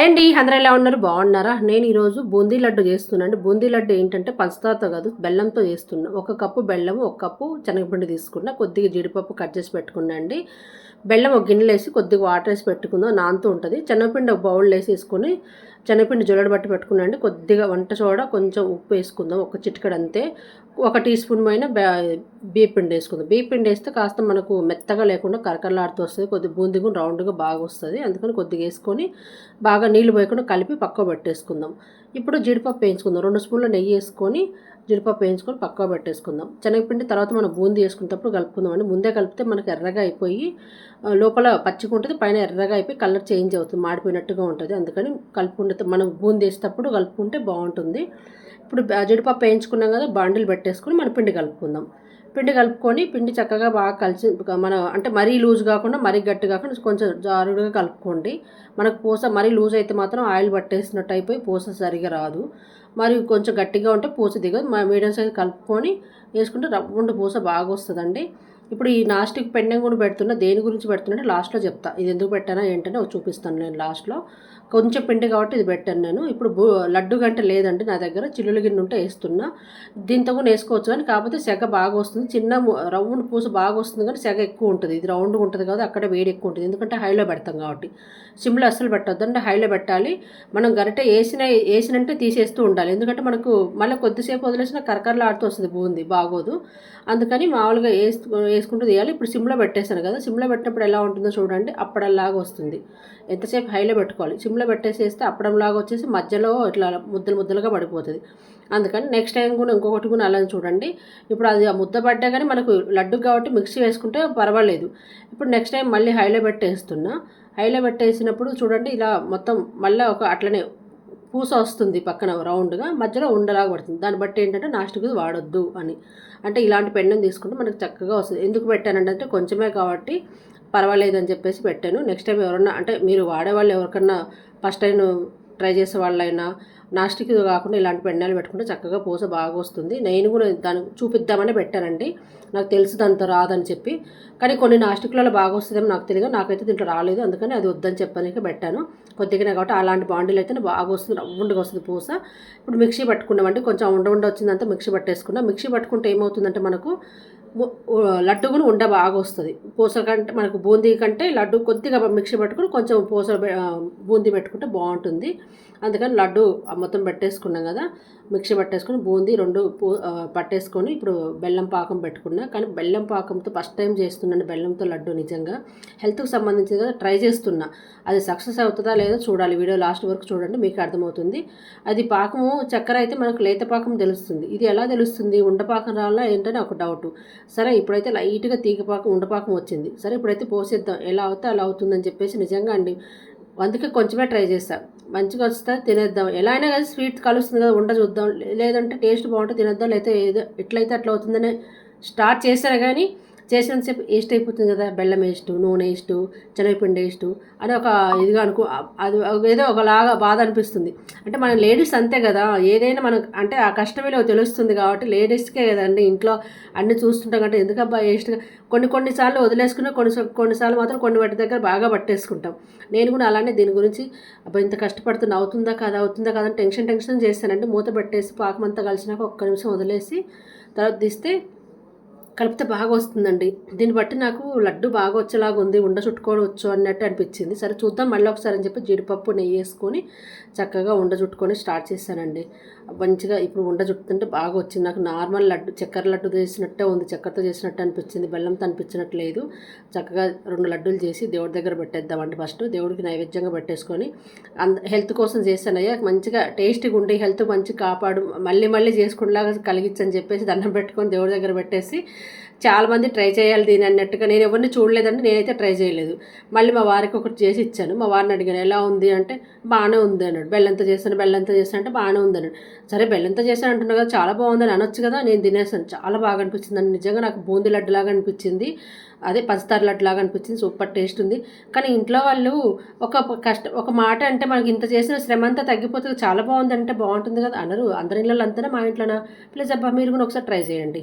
అండి అందరూ ఎలా ఉన్నారు? బాగున్నారా? నేను ఈరోజు బూందీ లడ్డు చేస్తున్నాను. బూందీ లడ్డు ఏంటంటే పంచదారతో కాదు బెల్లంతో చేస్తున్నా. ఒక కప్పు బెల్లం ఒక కప్పు శనగపిండి తీసుకున్నా. కొద్దిగా జీడిపప్పు కట్ చేసి పెట్టుకున్నా అండి. బెల్లం ఒక గిన్నెలు వేసి కొద్దిగా వాటర్ వేసి పెట్టుకుందాం నానుతూ ఉంటుంది. శనగపిండి ఒక బౌల్ వేసేసుకొని శనగపిండి జొల్లడ బట్టి పెట్టుకున్నాండి కొద్దిగా వంట సోడ కొంచెం ఉప్పు వేసుకుందాం. ఒక చిటికడ అంతే. ఒక టీ స్పూన్ పైన పిండి వేసుకుందాం. పిండి వేస్తే కాస్త మనకు మెత్తగా లేకుండా కరకరలాడుతూ వస్తుంది. కొద్దిగా బూందిగా రౌండ్గా బాగా వస్తుంది. అందుకని కొద్దిగా వేసుకొని బాగా నీళ్ళు పోయకుండా కలిపి పక్క పెట్టేసుకుందాం. ఇప్పుడు జీడిపప్పు వేయించుకుందాం. రెండు స్పూన్ల నెయ్యి వేసుకొని జీడిపప్పు వేయించుకొని పక్క పెట్టేసుకుందాం. శనగపిండి తర్వాత మనం బూంది వేసుకునేటప్పుడు కలుపుకుందాం అండి. ముందే కలిపితే మనకు ఎర్రగా అయిపోయి లోపల పచ్చిగా ఉంటుంది. పైన ఎర్రగా అయిపోయి కలర్ చేంజ్ అవుతుంది. మాడిపోయినట్టుగా ఉంటుంది. అందుకని కలుపుకుంటే మనం బూందీ వేసేటప్పుడు కలుపుకుంటే బాగుంటుంది. ఇప్పుడు జీడిపప్పు వేయించుకున్నాం కదా బాండిల్ పెట్టేసుకొని మన పిండి కలుపుకుందాం. పిండి కలుపుకొని పిండి చక్కగా బాగా కలిసి మన అంటే మరీ లూజ్ కాకుండా మరీ గట్టి కాకుండా కొంచెం జారుడుగా కలుపుకోండి. మనకు పూస మరీ లూజ్ అయితే మాత్రం ఆయిల్ పట్టేసినట్టు అయిపోయి పూస సరిగా రాదు. మరి కొంచెం గట్టిగా ఉంటే పూస దిగదు. మీడియం సైజ్ కలుపుకొని వేసుకుంటే రవ్వండు పూస బాగా వస్తుందండి. ఇప్పుడు ఈ నాస్టిక్ పెండింగ్ కూడా పెడుతున్నా దేని గురించి పెడుతున్నా లాస్ట్లో చెప్తా. ఇది ఎందుకు పెట్టానా ఏంటనే చూపిస్తాను నేను లాస్ట్లో. కొంచెం పిండి కాబట్టి ఇది పెట్టాను నేను. ఇప్పుడు లడ్డు గంట లేదండి నా దగ్గర చిల్లుల గిన్నె ఉంటే వేస్తున్నా. దీంతో కూడా వేసుకోవచ్చు కానీ కాకపోతే సెగ బాగా వస్తుంది. చిన్న రౌండ్ పూస బాగా వస్తుంది కానీ సెగ ఎక్కువ ఉంటుంది. ఇది రౌండ్గా ఉంటుంది కాబట్టి అక్కడ వేడి ఎక్కువ ఉంటుంది. ఎందుకంటే హైలో పెడతాం కాబట్టి. సిమ్లో అస్సలు పెట్టద్దు. అంటే హైలో పెట్టాలి. మనం గరిట వేసిన వేసినంటే తీసేస్తూ ఉండాలి. ఎందుకంటే మనకు మళ్ళీ కొద్దిసేపు వదిలేసిన కరకరలాడుతూ వస్తుంది. బూంది బాగోదు. అందుకని మామూలుగా వేస్తూ వేసుకుంటూ తీయాలి. ఇప్పుడు సిమ్లో పెట్టేశాను కదా సిమ్లో పెట్టినప్పుడు ఎలా ఉంటుందో చూడండి. అప్పడల్లాగా వస్తుంది. ఎంతసేపు హైలో పెట్టుకోవాలి. సిమ్లో పెట్టేసేస్తే అప్పడంలాగా వచ్చేసి మధ్యలో ఇట్లా ముద్దలు ముద్దలుగా పడిపోతుంది. అందుకని నెక్స్ట్ టైం కూడా ఇంకొకటి కూడా అలా చూడండి. ఇప్పుడు అది ఆ ముద్ద పడ్డా కానీ మనకు లడ్డు కాబట్టి మిక్సీ వేసుకుంటే పర్వాలేదు. ఇప్పుడు నెక్స్ట్ టైం మళ్ళీ హైలో పెట్టేస్తున్నా. హైలో పెట్టేసినప్పుడు చూడండి ఇలా మొత్తం మళ్ళీ ఒక అట్లనే పూస వస్తుంది పక్కన రౌండ్గా మధ్యలో ఉండలాగా పడుతుంది. దాన్ని బట్టి ఏంటంటే నాస్టిక్ వాడొద్దు అని. అంటే ఇలాంటి పెండం తీసుకుంటే మనకు చక్కగా వస్తుంది. ఎందుకు పెట్టానంటే కొంచెమే కాబట్టి పర్వాలేదు అని చెప్పేసి పెట్టాను. నెక్స్ట్ టైం ఎవరన్నా అంటే మీరు వాడేవాళ్ళు ఎవరికన్నా ఫస్ట్ టైం ట్రై చేసే వాళ్ళైనా నాస్టిక్ కాకుండా ఇలాంటి పెండాలు పెట్టుకుంటే చక్కగా పూస బాగా వస్తుంది. నేను కూడా దాన్ని చూపిద్దామని పెట్టానండి. నాకు తెలుసు దాంతో రాదని చెప్పి. కానీ కొన్ని నాస్టిక్లలో బాగా వస్తుందేమో నాకు తెలియదు. నాకైతే దీంట్లో రాలేదు. అందుకని అది వద్దని చెప్పడానికి పెట్టాను. కొద్దిగానే కాబట్టి అలాంటి బాండీలు అయితే బాగా వస్తుంది. రవ్వుండగా వస్తుంది పూస. ఇప్పుడు మిక్సీ పట్టుకున్నామంటే కొంచెం ఉండ ఉండ వచ్చిందంతా మిక్సీ పట్టేసుకున్నాం. మిక్సీ పట్టుకుంటే ఏమవుతుందంటే మనకు లడ్డు కూడా ఉండ బాగా వస్తుంది. పూస కంటే మనకు బూందీ కంటే లడ్డు కొద్దిగా మిక్సీ పట్టుకుని కొంచెం పూస బూందీ పెట్టుకుంటే బాగుంటుంది. అందుకని లడ్డు మొత్తం పెట్టేసుకున్నాం కదా మిక్సీ పట్టేసుకొని బూందీ రెండు పట్టేసుకొని ఇప్పుడు బెల్లం పాకం పెట్టుకున్నా. కానీ బెల్లం పాకంతో ఫస్ట్ టైం చేస్తున్నాను బెల్లంతో లడ్డు నిజంగా. హెల్త్కి సంబంధించింది కదా ట్రై చేస్తున్నా. అది సక్సెస్ అవుతుందా లేదో చూడాలి. వీడియో లాస్ట్ వరకు చూడండి మీకు అర్థమవుతుంది. అది పాకము చక్కెర అయితే మనకు లేత పాకం తెలుస్తుంది. ఇది ఎలా తెలుస్తుంది? ఉండపాకం రావాలా ఏంటని ఒక డౌట్. సరే ఇప్పుడైతే లైట్గా తీగపాకం ఉండపాకం వచ్చింది. సరే ఇప్పుడైతే పోసేద్దాం. ఎలా అవుతే అలా అవుతుందని చెప్పేసి నిజంగా అండి. అందుకే కొంచెమే ట్రై చేస్తాను మంచిగా వస్తే తినేద్దాం. ఎలా అయినా కానీ స్వీట్ కలుస్తుంది కదా ఉండ చూద్దాం. లేదంటే టేస్ట్ బాగుంటే తినేద్దాం. లేకపోతే ఏదో ఎట్లయితే అట్లా అవుతుందని స్టార్ట్ చేశాను కానీ చేసినంతసేపు వేస్ట్ అయిపోతుంది కదా బెల్లం వేస్ట్ నూనె వేస్ట్ శనగపిండి వేస్ట్ అని ఒక ఇదిగా అనుకో అది ఏదో ఒకలాగా బాధ అనిపిస్తుంది. అంటే మన లేడీస్ అంతే కదా ఏదైనా మనకు అంటే ఆ కష్టమేలో తెలుస్తుంది కాబట్టి లేడీస్కే కదండి ఇంట్లో అన్ని చూస్తుంటాం కంటే ఎందుకబ్బా వేస్ట్గా కొన్ని కొన్నిసార్లు వదిలేసుకుని కొన్ని కొన్నిసార్లు మాత్రం కొన్ని వాటి దగ్గర బాగా పట్టేసుకుంటాం. నేను కూడా అలానే దీని గురించి అబ్బా ఇంత కష్టపడుతున్నా అవుతుందా కదా అవుతుందా కదా అని టెన్షన్ టెన్షన్ చేస్తానండి. మూత పెట్టేసి పాకమంతా కలిసినాక ఒక్క నిమిషం వదిలేసి తర్వాత తీస్తే కలిపితే బాగా వస్తుందండి. దీన్ని బట్టి నాకు లడ్డు బాగా వచ్చేలాగా ఉంది ఉండ చుట్టుకోవచ్చు అన్నట్టు అనిపించింది. సరే చూద్దాం మళ్ళీ ఒకసారి అని చెప్పి జీడిపప్పు నెయ్యి వేసుకొని చక్కగా ఉండ చుట్టుకొని స్టార్ట్ చేశానండి. మంచిగా ఇప్పుడు ఉండ చుట్టుతుంటే బాగా వచ్చింది. నాకు నార్మల్ లడ్డు చక్కెర లడ్డు చేసినట్టే ఉంది. చక్కెరతో చేసినట్టు అనిపించింది. బెల్లంతో అనిపించినట్టు లేదు. చక్కగా రెండు లడ్డూలు చేసి దేవుడి దగ్గర పెట్టేద్దామండి ఫస్ట్. దేవుడికి నైవేద్యంగా పెట్టేసుకొని అంద హెల్త్ కోసం చేశానయ్యా. మంచిగా టేస్టీగా ఉండి హెల్త్ మంచి కాపాడు మళ్ళీ మళ్ళీ చేసుకునేలాగా కలిగించని చెప్పేసి దండం పెట్టుకొని దేవుడి దగ్గర పెట్టేసి చాలామంది ట్రై చేయాలి దీని అన్నట్టుగా. నేను ఎవరిని చూడలేదంటే నేనైతే ట్రై చేయలేదు. మళ్ళీ మా వారికి ఒకటి చేసి ఇచ్చాను. మా వారిని అడిగాను ఎలా ఉంది? అంటే బాగానే ఉంది అన్నాడు. బెల్లంతో చేస్తాను బెల్లంతో చేస్తాను అంటే బాగానే ఉంది అన్నాడు. సరే బెల్లంతో చేశాను అంటున్నా కదా చాలా బాగుందని అనొచ్చు కదా నేను తినేసాను చాలా బాగా అనిపించింది అని నిజంగా నాకు బూందీ లడ్డులాగా అనిపించింది. అదే పంచదార లడ్డులాగా అనిపించింది. సూపర్ టేస్ట్ ఉంది. కానీ ఇంట్లో వాళ్ళు ఒక కష్ట ఒక మాట అంటే మనకి ఇంత చేసిన శ్రమ అంతా తగ్గిపోతుంది చాలా బాగుంది అంటే బాగుంటుంది కదా అనరు. అందరి ఇళ్ళలో అంతనే? మా ఇంట్లోనా? ప్లీజ్ అబ్బా మీరు కూడా ఒకసారి ట్రై చేయండి.